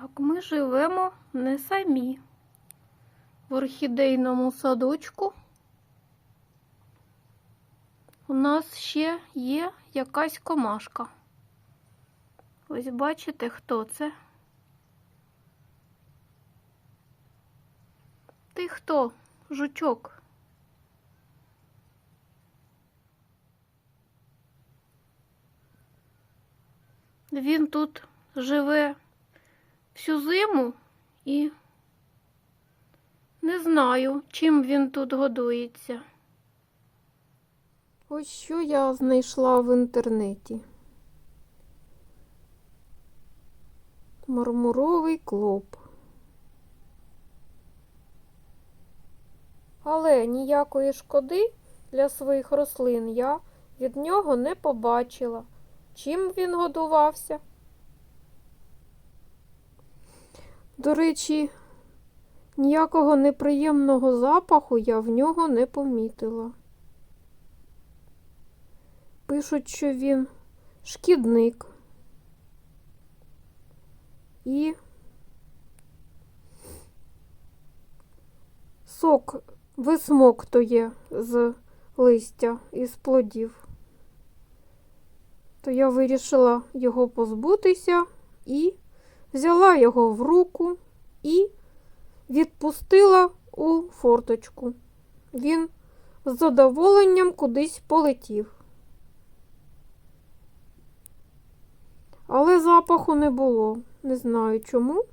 Так, ми живемо не самі. В орхідейному садочку у нас ще є якась комашка. Ось бачите, хто це? Ти хто? Жучок? Він тут живе всю зиму і не знаю, чим він тут годується. Ось що я знайшла в інтернеті. Мармуровий клоп. Але ніякої шкоди для своїх рослин я від нього не побачила. Чим він годувався? До речі, ніякого неприємного запаху я в нього не помітила. Пишуть, що він шкідник і сок висмоктує з листя із плодів. То я вирішила його позбутися і взяла його в руку і відпустила у форточку. Він з задоволенням кудись полетів. Але запаху не було. Не знаю чому.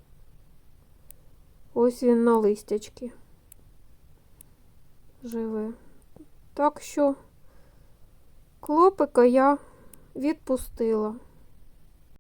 Ось він на листячки живе. Так що клопика я відпустила.